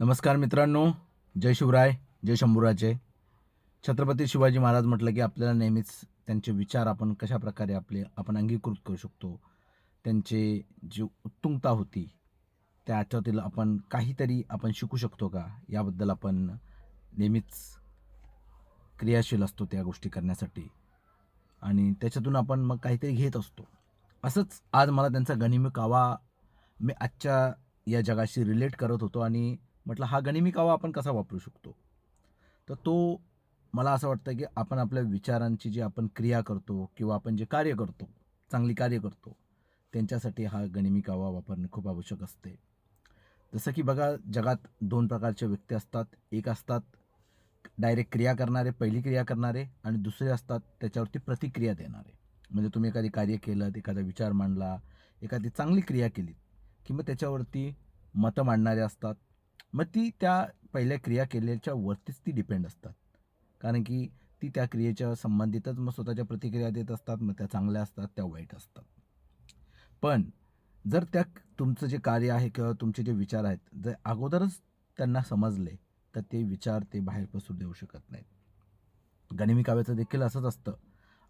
नमस्कार मित्रांनो जय शिवराय जय शंभूराजे. छत्रपती शिवाजी महाराज म्हटलं की आपल्याला नेहमीच त्यांचे विचार आपण कशा प्रकारे आपले आपण अंगीकृत करू शकतो. त्यांचे जी उत्तुंगता होती त्या आठवतील आपण काहीतरी आपण शिकू शकतो का? याबद्दल आपण नेहमीच क्रियाशील असतो त्या गोष्टी करण्यासाठी. आणि त्याच्यातून आपण मग काहीतरी घेत असतो. असंच आज मला त्यांचा गनिमी कावा मी आजच्या या जगाशी रिलेट करत होतो आणि म्हटलं हा गनिमी कावा आपण कसा वापरू शकतो? तर तो मला असं वाटतं की आपण आपल्या विचारांची जी आपण क्रिया करतो किंवा आपण जे कार्य करतो चांगली कार्य करतो त्यांच्यासाठी हा गनिमी कावा वापरणे खूप आवश्यक असते. जसं की बघा जगात दोन प्रकारचे व्यक्ती असतात. एक असतात डायरेक्ट क्रिया करणारे पहिली क्रिया करणारे आणि दुसरे असतात त्याच्यावरती प्रतिक्रिया देणारे. म्हणजे तुम्ही एखादी कार्य केलं एखादा विचार मांडला एखादी चांगली क्रिया केली की मग त्याच्यावरती मतं मांडणारे असतात. मग ती त्या पहिल्या क्रिया केल्याच्या वरतीच ती डिपेंड असतात. कारण की ती त्या क्रियेच्या संबंधितच मग स्वतःच्या प्रतिक्रिया देत असतात मग त्या चांगल्या असतात त्या वाईट असतात. पण जर त्या तुमचं जे कार्य आहे किंवा तुमचे जे विचार आहेत जर अगोदरच त्यांना समजले तर ते विचार ते बाहेर पसरू देऊ शकत नाहीत. गणिमी काव्याचं देखील असंच असतं.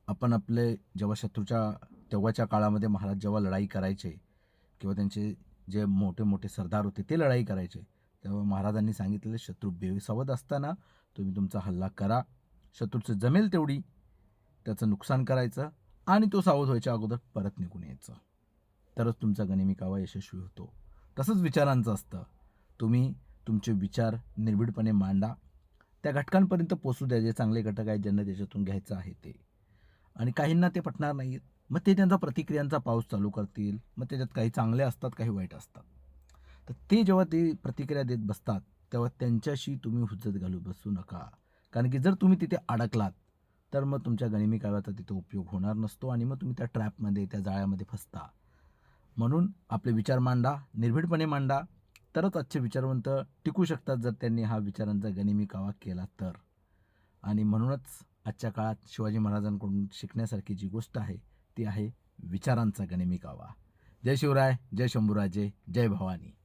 आपण आपले जेव्हा शत्रूच्या तेव्हाच्या काळामध्ये महाराज जेव्हा लढाई करायचे किंवा त्यांचे जे मोठे मोठे सरदार होते ते लढाई करायचे. तेव्हा महाराजांनी सांगितलेलं शत्रू बेविसावत असताना तुम्ही तुमचा हल्ला करा. शत्रूचं जमेल तेवढी. त्याचं नुकसान करायचं आणि तो सावध व्हायच्या अगोदर परत निघून यायचं. तरच तुमचा गनिमी कावा यशस्वी होतो. तसंच विचारांचं असतं. तुम्ही तुमचे विचार निर्भीडपणे मांडा. त्या घटकांपर्यंत पोचू द्या. जे चांगले घटक आहेत ज्यांना त्याच्यातून घ्यायचं आहे ते. आणि काहींना ते पटणार नाहीत मग ते त्यांचा प्रतिक्रियांचा पाऊस चालू करतील. मग त्याच्यात काही चांगले असतात काही वाईट असतात. तर ते जेव्हा ते प्रतिक्रिया देत बसतात तेव्हा त्यांच्याशी तुम्ही हुज्जत घालू बसू नका. कारण की जर तुम्ही तिथे अडकलात तर मग तुमच्या गणिमी काव्याचा तिथे उपयोग होणार नसतो आणि मग तुम्ही त्या ट्रॅपमध्ये त्या जाळ्यामध्ये फसता. म्हणून आपले विचार मांडा निर्भीडपणे मांडा. तरच आजचे विचारवंत टिकू शकतात जर त्यांनी हा विचारांचा गनिमी कावा केला तर. आणि म्हणूनच आजच्या काळात शिवाजी महाराजांकडून शिकण्यासारखी जी गोष्ट आहे ती आहे विचारांचा गनिमी कावा. जय शिवराय जय शंभूराजे जय भवानी.